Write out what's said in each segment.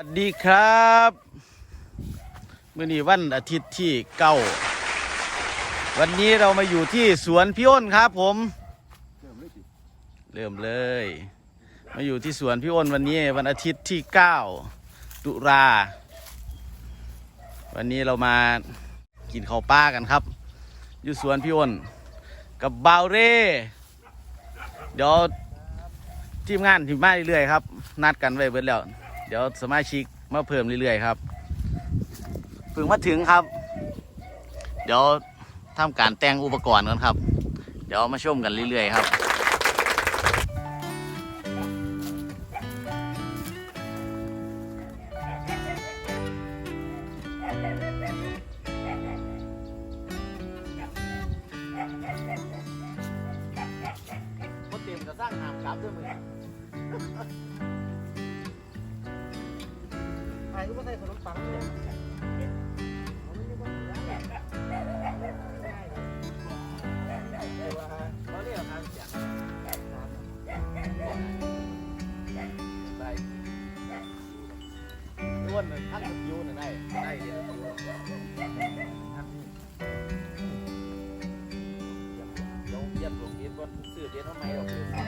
สวัสดีครับมื่อนี้วันอาทิตย์ที่เก้าวันนี้เรามาอยู่ที่สวนพี่อ้นครับผม เริ่มเลย มาอยู่ที่สวนพี่อ้นวันนี้วันอาทิตย์ที่เก้าตุลาวันนี้เรามากินข้าวป้ากันครับ อยู่สวนพี่อ้นกับบาวเร่เดี๋ยวทีมงานทีมมาเรื่อยๆครับ นัดกันไว้เบิดแล้ว เดี๋ยวสมาชิกมาเพิ่มเรื่อยๆครับเพิ่งมาถึงครับ เดี๋ยวทำการแต่งอุปกรณ์กันครับ เดี๋ยวมาชมกันเรื่อยๆครับก็เตรียมจะสร้างหามกลับด้วยมึง ใครก็ไม่ใส่ขนมปังเลยเขาเรียกทางจากไปอ้วนท่านยูน่ะได้ ได้เดี๋ยวยูเดี๋ยวเย็นหลวงเย็นก่อนซื้อเย็นทำไมเราคือ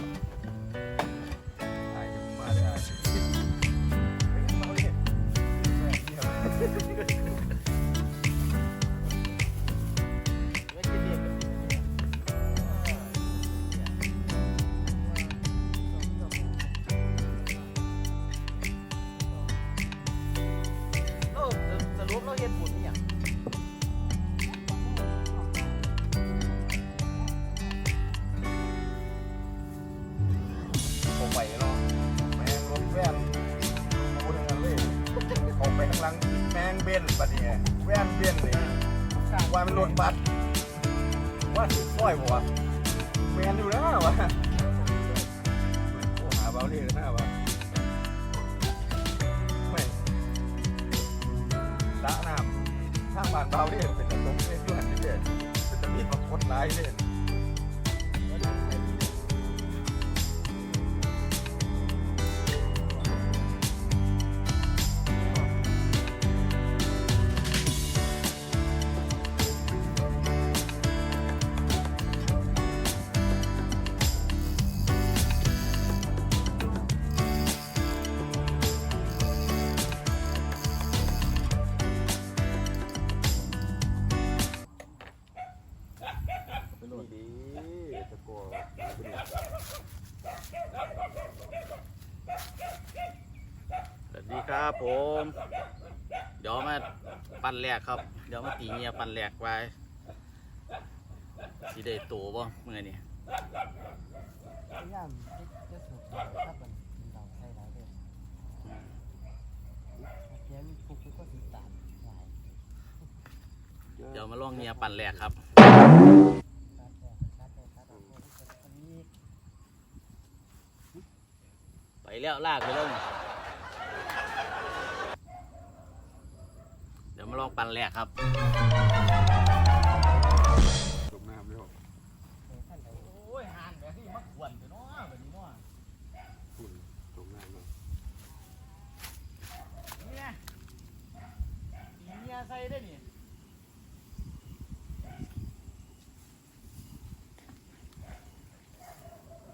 รถบัสว่าสิปล่อยบ่วะแมนอยู่แล้ววะโอ้หาเบาเลยนะวะไม่ละน้ำทางบ้านเบาเลยเป็นตะลงเล่นด้วยนี่เป็นตะมีดมาคดร้ายเล่น ผม เดี๋ยวมาปั่นแรกครับ เดี๋ยวมาตีเงียปั่นแรกไว้สีได้ตัวบ่เมื่อนี้พยายามจะสูบถ้าเป็นเราใช้หลายเดือนเขียนคุกก็ติดตามหลายเดี๋ยวมาลองเงียปั่นแรกครับไปแล้วลากไปแล้วนี่เดี๋ยว มาลองปั่นแรกครับจมน้ำเลยหรอท่านใดโอ้ยห่านแบบนี้มาขวนไปเนาะแบบนี้เนาะคุณจมน้ำเลยนี่ไงตีเงียใส่ได้นี่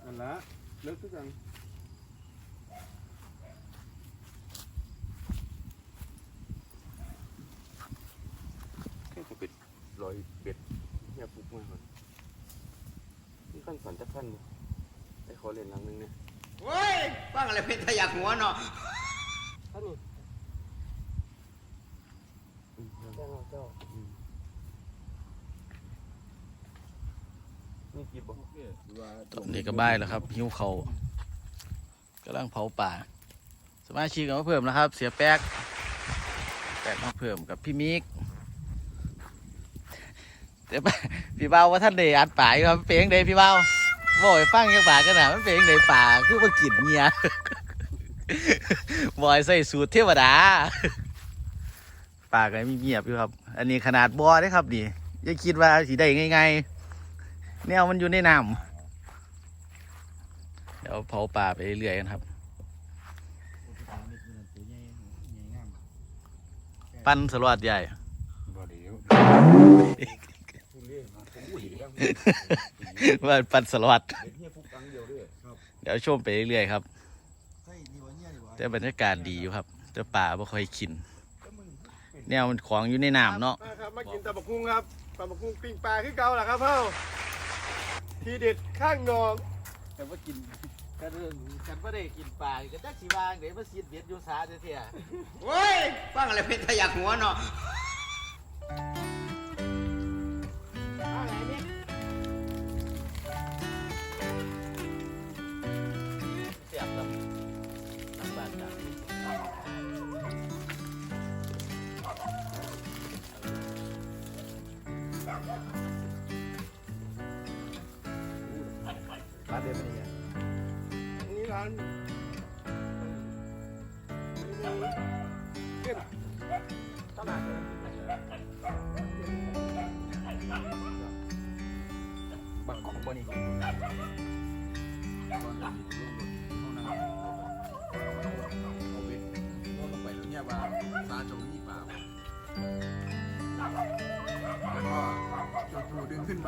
นั่นละเลิกทุกอย่าง อยเบ็ดเนี่ยปลุกมาก่อนนี่ขั้นสันจะขั้นบ่ไปข อเล่นหลังนึงเนี่ยโอ้ยฟังอะไรเพชรทะยักหัวเนาะท่านนี่อืมแจ้งเอาเจ้าอืมนี่กีบบ่ตอนนี้ก็บ่ายแล้วครับหิวเขาวกำลังเผาป่า สมาชิกมาเพิ่มนะครับ เสียแป๊กแป๊กมาเพิ่มกับพี่มิกเดี๋ยวพี่เบาว่าท่านเดอัดป่าอยู่ครับเป็นยังไงพี่เบา บอกให้ฟังยังป่ากันนะมันเป็นยังไงป่าคือมากินเมียบอยใส่สูตรเทวดาป่าก็มีเงียบอยู่ครับ อันนี้ขนาดบอได้ครับนี่อย่าคิดว่าสีได้ง่ายๆแนวมันอยู่ในน้ำเดี๋ยวเผาป่าไปเรื่อยๆกันครับ ปั้นสลวัดใหญ่ บ่เดีย วว่าปั้นสลวัดเด็กเฮียฟุกตังเดียวเด้อครับเดี๋ยวชมไปเรื่อยๆครับ เฮ้ยดีวะเนี่ยดีวะแต่บรรยากาศดีอยู่ครับ แต่ป่าไม่ค่อยกิน แนวมันของอยู่ในน้ำเนาะมาครับมากินตะบักหุ่งครับตะบักหุ่งปิ้งปลาคือเก่าแหละครับเฮ้าทีเด็ดข้างหนองแต่ว่ากินกันกันไม่ได้กินป่าก็จักสีวางเดี๋ยวมาซีดเบ็ดอยู่ซาเทียโอ้ยฟังอะไรเพชรทะยักหัวเนาะ อันนี้ร้านขึ้นตลาดเลยบักของบ่นี่เอาเบ็ดลงไปแล้วเนี่ยว่าซาโจนี่ป่าแล้วก็จู่ๆดึงขึ้นไป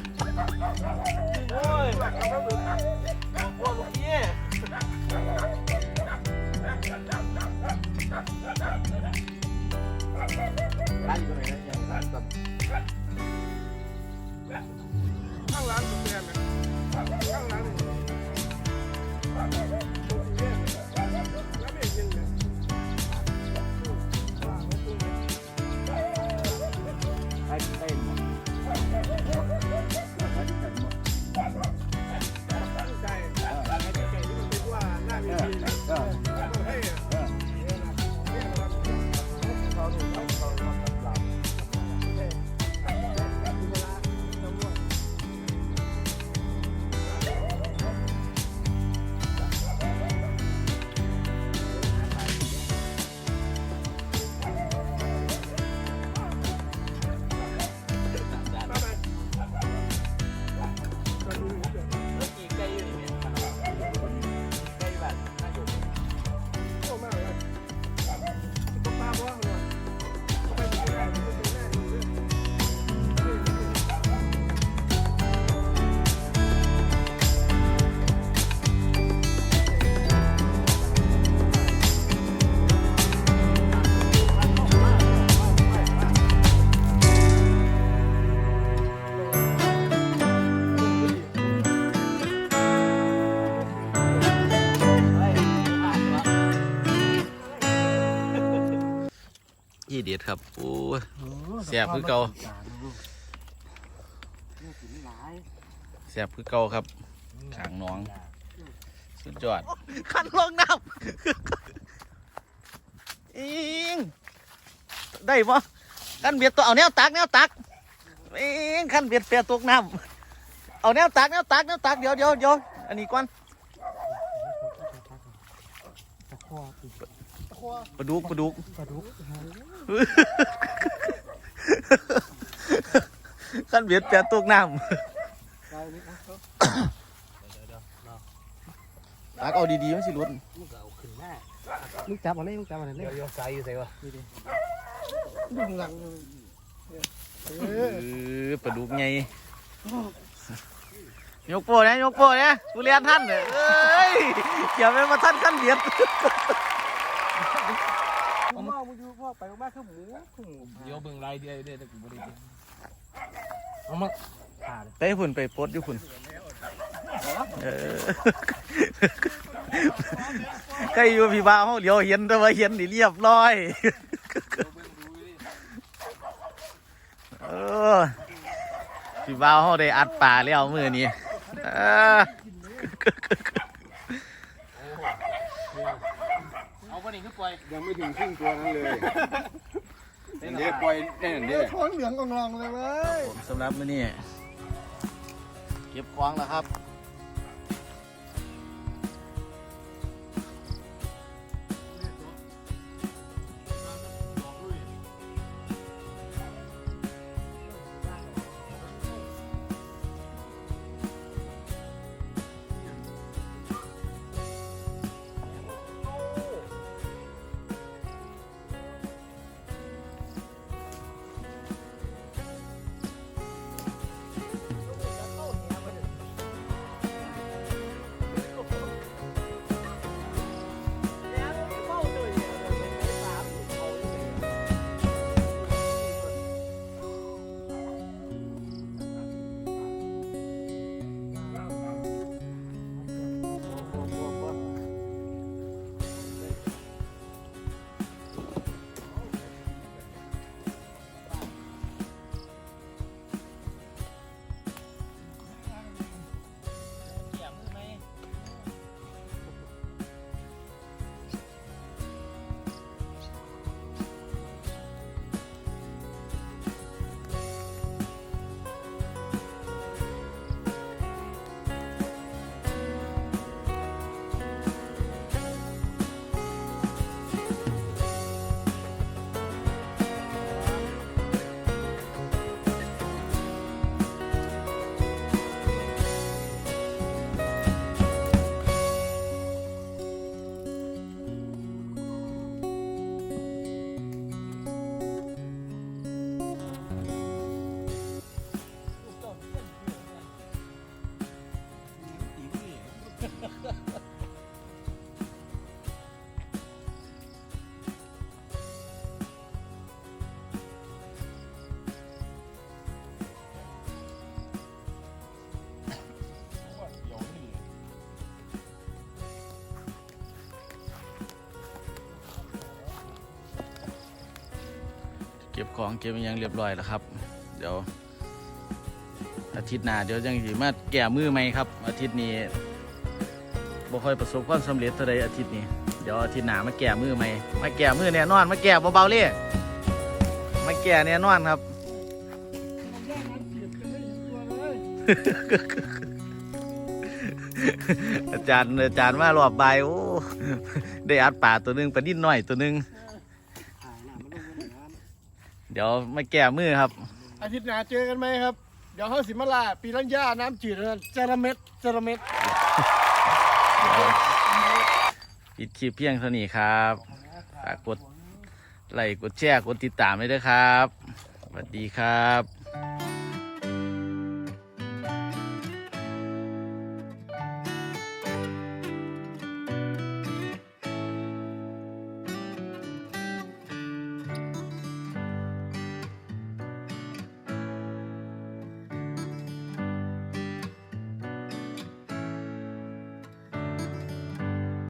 เด็ดครับโอ้ยแซ่บคือเก่าเนี่ยกินหลายแซ่บคือเก่าครับขางหน้อง สุดยอดขันลงน้ำอิงได้ปะขันเบียดตัวเอาแนวตักแนวตักอิงขันเบียดเปียตกน้ำเอาแนวตักแนวตักแนวตักเดี๋ยวเดี๋ยวเดี๋ยวอันนี้ก่อนตะคอติดปลาดุกปลาดุกปลาดุก ขันเบียดเปียตกน้ได้นี่นะำตักเอาดีๆไม่สิรุดมึงก็เอาขึ้นมามึงจับเอาเลยมึงจับเอาเลยเดี๋ยวโยนใส่อยู่ใส่วะดึงหลังเอเอออปลาดุกไงยกโป้เนี่ยยกโป้เนี่ยกูเรียนท่านเนี่ยเอ้ยเกี่ยวไปมาท่านขันเบียด มึงว่ามึงอยู่พวกไปมากคือหมูคือหมูเดี๋ยวเบิ่งรายเดียวเด้อแต่กูบ่ได้กินเอามาขาดไปหุ่นไปปลดอยู่หุ่นเออใครอยู่พี่บ้าวเขาเหลียวเห็นแต่ว่าเห็นนี่เรียบร้อย เออพี่บ้าวเขาได้อัดป่าแล้วมือนี้เออ เอาไปนี่คือปล่อยยังไม่ถึงครึ่งตัวนั้นเลยเดี๋ยวปล่อยแน่นเดี๋เดี๋ยยววท้องเหลืองกองรองเลยเว้ยผมสำหรับมือนี้เก็บของแล้วครับ ก็บของเก็บอิหยังเรียบร้อยแล้วครับ เดี๋ยว อาทิตย์หน้าเดี๋ยวยังสิมาแก้มือไหมครับ อาทิตย์นี้บ่ค่อยประสบความสำเร็จเท่าใดอาทิตย์นี้เดี๋ยวอาทิตย์หน้ามาแก้มือไหมมาแก้มือแน่นอนมาแก้เบาๆเลยมาแก้แน่นอนครับอาจารย์อาจารย์มารอบบ่ายโอ้ได้อัดป่าตัวหนึงปลาดิ้นหน้อยตัวหนึง ถ่ายหน้ามันลงมาหน่อยนะ เดี๋ยวมาแก้มือครับ อาทิตย์หน้าเจอกันไหมครับ เดี๋ยวเฮาสิมาลาปีรัญญาน้ำจืดนั่นจระเม็ดจระเม็ด ปิดคลิปเพียงเท่านี้ครับฝากกดไลค์กดแชร์กดติดตามด้วยนะครับสวัสดีครับ